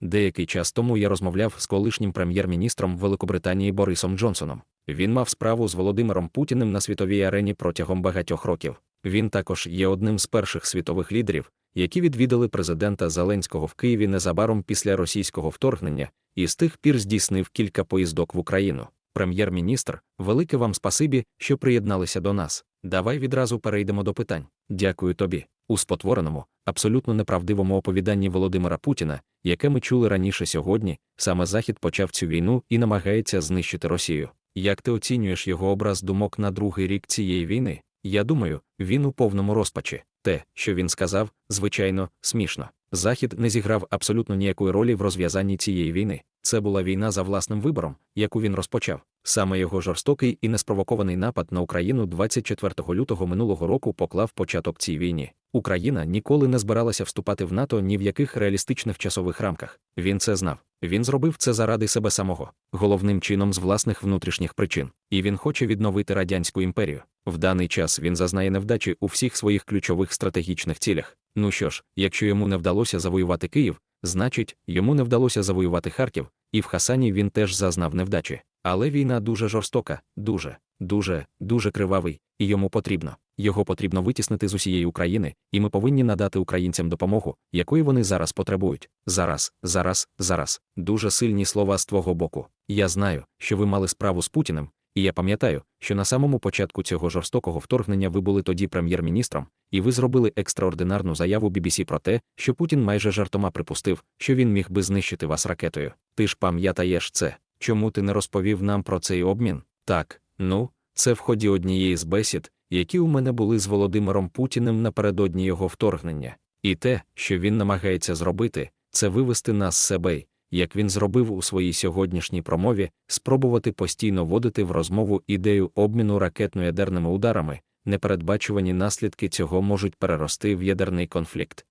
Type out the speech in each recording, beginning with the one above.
Деякий час тому я розмовляв з колишнім прем'єр-міністром Великобританії Борисом Джонсоном. Він мав справу з Володимиром Путіним на світовій арені протягом багатьох років. Він також є одним з перших світових лідерів, які відвідали президента Зеленського в Києві незабаром після російського вторгнення, і з тих пір здійснив кілька поїздок в Україну. Прем'єр-міністр, велике вам спасибі, що приєдналися до нас. Давай відразу перейдемо до питань. Дякую тобі. У спотвореному, абсолютно неправдивому оповіданні Володимира Путіна, яке ми чули раніше сьогодні, саме Захід почав цю війну і намагається знищити Росію. Як ти оцінюєш його образ думок на другий рік цієї війни? Я думаю, він у повному розпачі. Те, що він сказав, звичайно, смішно. Захід не зіграв абсолютно ніякої ролі в розв'язанні цієї війни. Це була війна за власним вибором, яку він розпочав. Саме його жорстокий і неспровокований напад на Україну 24 лютого минулого року поклав початок цій війні. Україна ніколи не збиралася вступати в НАТО ні в яких реалістичних часових рамках. Він це знав. Він зробив це заради себе самого, головним чином з власних внутрішніх причин. І він хоче відновити радянську імперію. В даний час він зазнає невдачі у всіх своїх ключових стратегічних цілях. Ну що ж, якщо йому не вдалося завоювати Київ, значить, йому не вдалося завоювати Харків, і в Хасані він теж зазнав невдачі. Але війна дуже жорстока, дуже, дуже, дуже кривавий, і йому потрібно. Його потрібно витіснити з усієї України, і ми повинні надати українцям допомогу, якої вони зараз потребують. Зараз, зараз, зараз. Дуже сильні слова з твого боку. Я знаю, що ви мали справу з Путіним, і я пам'ятаю, що на самому початку цього жорстокого вторгнення ви були тоді прем'єр-міністром, і ви зробили екстраординарну заяву BBC про те, що Путін майже жартома припустив, що він міг би знищити вас ракетою. Ти ж пам'ятаєш це. Чому ти не розповів нам про цей обмін? Так, ну, це в ході однієї з бесід, які у мене були з Володимиром Путіним напередодні його вторгнення. І те, що він намагається зробити, це вивести нас з себе, як він зробив у своїй сьогоднішній промові, спробувати постійно вводити в розмову ідею обміну ракетно-ядерними ударами, непередбачувані наслідки цього можуть перерости в ядерний конфлікт.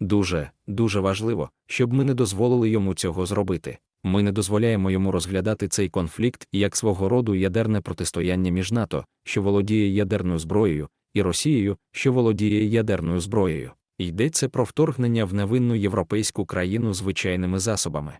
Дуже, дуже важливо, щоб ми не дозволили йому цього зробити. Ми не дозволяємо йому розглядати цей конфлікт як свого роду ядерне протистояння між НАТО, що володіє ядерною зброєю, і Росією, що володіє ядерною зброєю. Йдеться про вторгнення в невинну європейську країну звичайними засобами.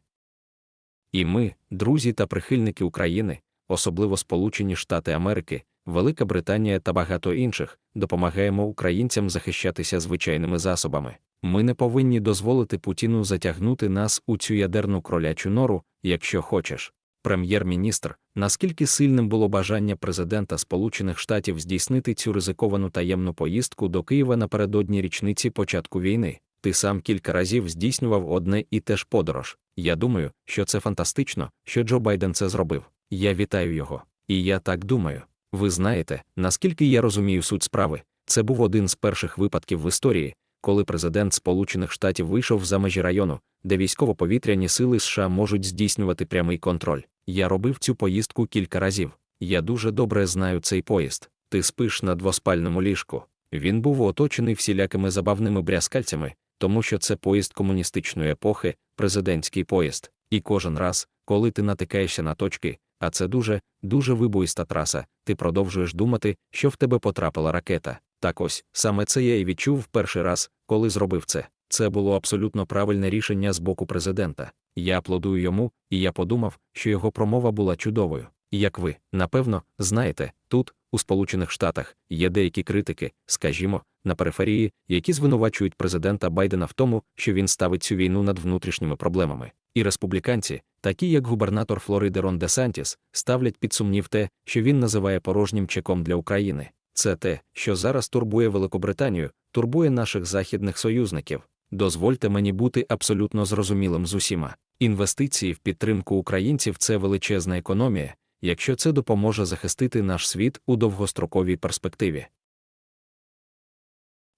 І ми, друзі та прихильники України, особливо Сполучені Штати Америки, Велика Британія та багато інших, допомагаємо українцям захищатися звичайними засобами. Ми не повинні дозволити Путіну затягнути нас у цю ядерну кролячу нору, якщо хочеш. Прем'єр-міністр, наскільки сильним було бажання президента Сполучених Штатів здійснити цю ризиковану таємну поїздку до Києва напередодні річниці початку війни. Ти сам кілька разів здійснював одне і те ж подорож. Я думаю, що це фантастично, що Джо Байден це зробив. Я вітаю його. І я так думаю. Ви знаєте, наскільки я розумію суть справи, це був один з перших випадків в історії, коли президент Сполучених Штатів вийшов за межі району, де військово-повітряні сили США можуть здійснювати прямий контроль. Я робив цю поїздку кілька разів. Я дуже добре знаю цей поїзд. Ти спиш на двоспальному ліжку. Він був оточений всілякими забавними брязкальцями, тому що це поїзд комуністичної епохи, президентський поїзд. І кожен раз, коли ти натикаєшся на точки, а це дуже, дуже вибоїста траса, ти продовжуєш думати, що в тебе потрапила ракета. Так ось саме це я і відчув перший раз, коли зробив це. Це було абсолютно правильне рішення з боку президента. Я аплодую йому, і я подумав, що його промова була чудовою. Як ви, напевно, знаєте, тут, у Сполучених Штатах, є деякі критики, скажімо, на периферії, які звинувачують президента Байдена в тому, що він ставить цю війну над внутрішніми проблемами. І республіканці, такі як губернатор Флориди Рон Де Сантіс, ставлять під сумнів те, що він називає порожнім чеком для України. Це те, що зараз турбує Великобританію, турбує наших західних союзників. Дозвольте мені бути абсолютно зрозумілим з усіма. Інвестиції в підтримку українців це величезна економія, якщо це допоможе захистити наш світ у довгостроковій перспективі.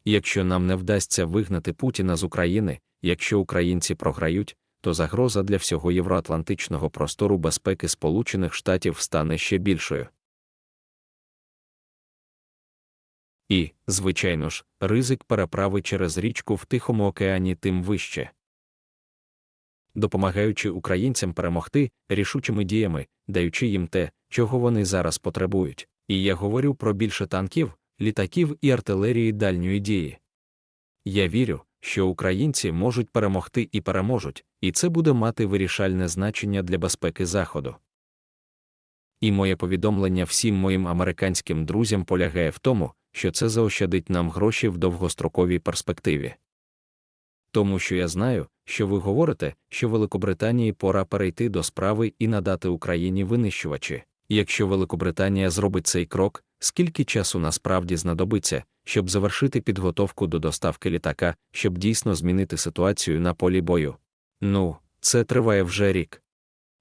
Якщо нам не вдасться вигнати Путіна з України, якщо українці програють, то загроза для всього євроатлантичного простору безпеки Сполучених Штатів стане ще більшою. І, звичайно ж, ризик переправи через річку в Тихому океані тим вище. Допомагаючи українцям перемогти рішучими діями, даючи їм те, чого вони зараз потребують. І я говорю про більше танків, літаків і артилерії дальньої дії. Я вірю, що українці можуть перемогти і переможуть, і це буде мати вирішальне значення для безпеки Заходу. І моє повідомлення всім моїм американським друзям полягає в тому, що це заощадить нам гроші в довгостроковій перспективі. Тому що я знаю, що ви говорите, що Великобританії пора перейти до справи і надати Україні винищувачі. Якщо Великобританія зробить цей крок, скільки часу насправді знадобиться, щоб завершити підготовку до доставки літака, щоб дійсно змінити ситуацію на полі бою? Ну, це триває вже рік.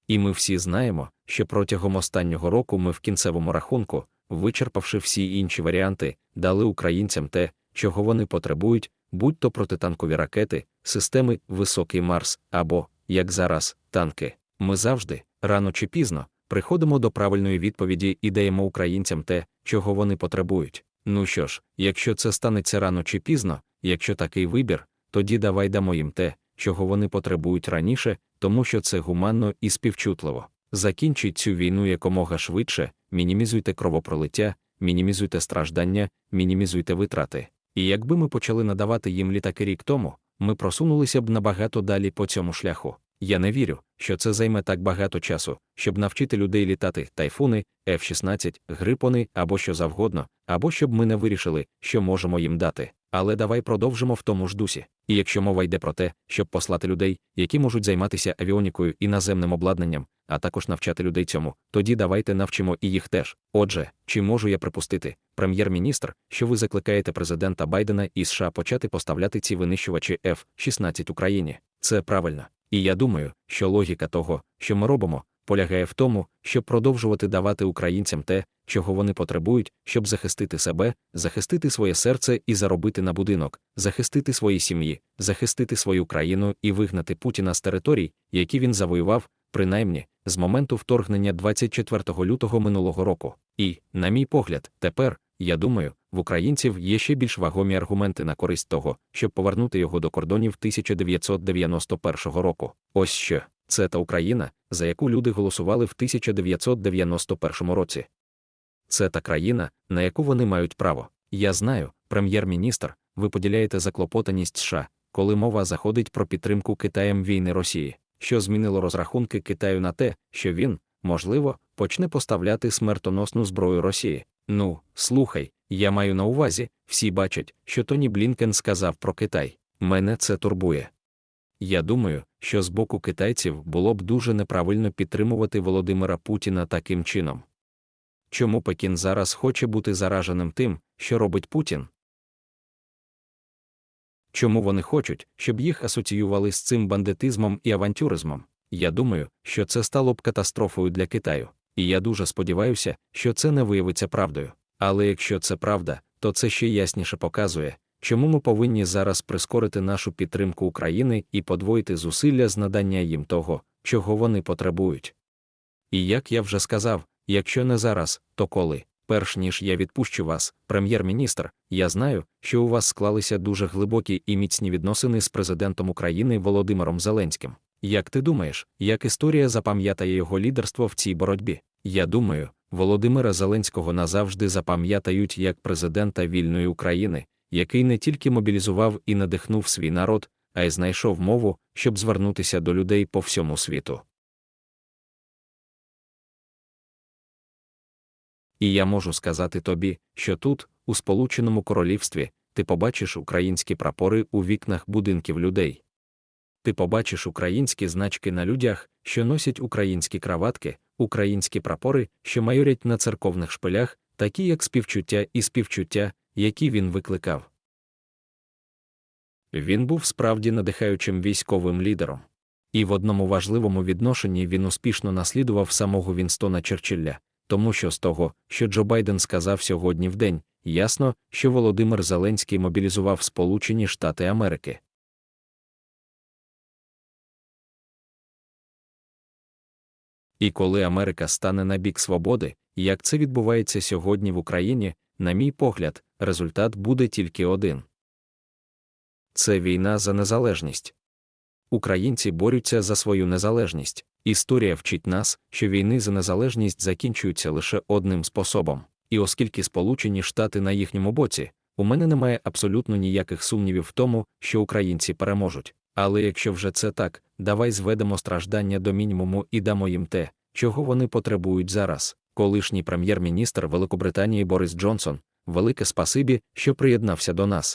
І ми всі знаємо, що протягом останнього року ми в кінцевому рахунку, вичерпавши всі інші варіанти, дали українцям те, чого вони потребують, будь то протитанкові ракети, системи Високий Марс або, як зараз, танки. Ми завжди, рано чи пізно, приходимо до правильної відповіді і даємо українцям те, чого вони потребують. Ну що ж, якщо це станеться рано чи пізно, якщо такий вибір, тоді давай дамо їм те, чого вони потребують раніше, тому що це гуманно і співчутливо. Закінчіть цю війну якомога швидше, мінімізуйте кровопролиття, мінімізуйте страждання, мінімізуйте витрати. І якби ми почали надавати їм літаки рік тому, ми просунулися б набагато далі по цьому шляху. Я не вірю, що це займе так багато часу, щоб навчити людей літати тайфуни, F-16, грипони або що завгодно, або щоб ми не вирішили, що можемо їм дати. Але давай продовжимо в тому ж дусі. І якщо мова йде про те, щоб послати людей, які можуть займатися авіонікою і наземним обладнанням, а також навчати людей цьому, тоді давайте навчимо і їх теж. Отже, чи можу я припустити, прем'єр-міністр, що ви закликаєте президента Байдена і США почати поставляти ці винищувачі F-16 Україні? Це правильно. І я думаю, що логіка того, що ми робимо, полягає в тому, щоб продовжувати давати українцям те, чого вони потребують, щоб захистити себе, захистити своє серце і заробити на будинок, захистити свої сім'ї, захистити свою країну і вигнати Путіна з територій, які він завоював, принаймні, з моменту вторгнення 24 лютого минулого року. І, на мій погляд, тепер, я думаю, в українців є ще більш вагомі аргументи на користь того, щоб повернути його до кордонів 1991 року. Ось що це та Україна, за яку люди голосували в 1991 році. Це та країна, на яку вони мають право. Я знаю, прем'єр-міністр, ви поділяєте заклопотаність США, коли мова заходить про підтримку Китаєм війни Росії, що змінило розрахунки Китаю на те, що він, можливо, почне поставляти смертоносну зброю Росії. Ну, слухай, я маю на увазі, всі бачать, що Тоні Блінкен сказав про Китай. Мене це турбує. Я думаю, що з боку китайців було б дуже неправильно підтримувати Володимира Путіна таким чином. Чому Пекін зараз хоче бути зараженим тим, що робить Путін? Чому вони хочуть, щоб їх асоціювали з цим бандитизмом і авантюризмом? Я думаю, що це стало б катастрофою для Китаю, і я дуже сподіваюся, що це не виявиться правдою. Але якщо це правда, то це ще ясніше показує, чому ми повинні зараз прискорити нашу підтримку України і подвоїти зусилля з надання їм того, чого вони потребують. І як я вже сказав, якщо не зараз, то коли? Перш ніж я відпущу вас, прем'єр-міністр, я знаю, що у вас склалися дуже глибокі і міцні відносини з президентом України Володимиром Зеленським. Як ти думаєш, як історія запам'ятає його лідерство в цій боротьбі? Я думаю, Володимира Зеленського назавжди запам'ятають як президента вільної України, який не тільки мобілізував і надихнув свій народ, а й знайшов мову, щоб звернутися до людей по всьому світу. І я можу сказати тобі, що тут, у Сполученому Королівстві, ти побачиш українські прапори у вікнах будинків людей. Ти побачиш українські значки на людях, що носять українські краватки, українські прапори, що майорять на церковних шпилях, такі як співчуття і співчуття, які він викликав. Він був справді надихаючим військовим лідером. І в одному важливому відношенні він успішно наслідував самого Вінстона Черчилля, тому що з того, що Джо Байден сказав сьогодні в день, ясно, що Володимир Зеленський мобілізував Сполучені Штати Америки. І коли Америка стане на бік свободи, як це відбувається сьогодні в Україні, на мій погляд, результат буде тільки один. Це війна за незалежність. Українці борються за свою незалежність. Історія вчить нас, що війни за незалежність закінчуються лише одним способом. І оскільки Сполучені Штати на їхньому боці, у мене немає абсолютно ніяких сумнівів в тому, що українці переможуть. Але якщо вже це так, давай зведемо страждання до мінімуму і дамо їм те, чого вони потребують зараз колишній прем'єр-міністр Великобританії Борис Джонсон, велике спасибі, що приєднався до нас.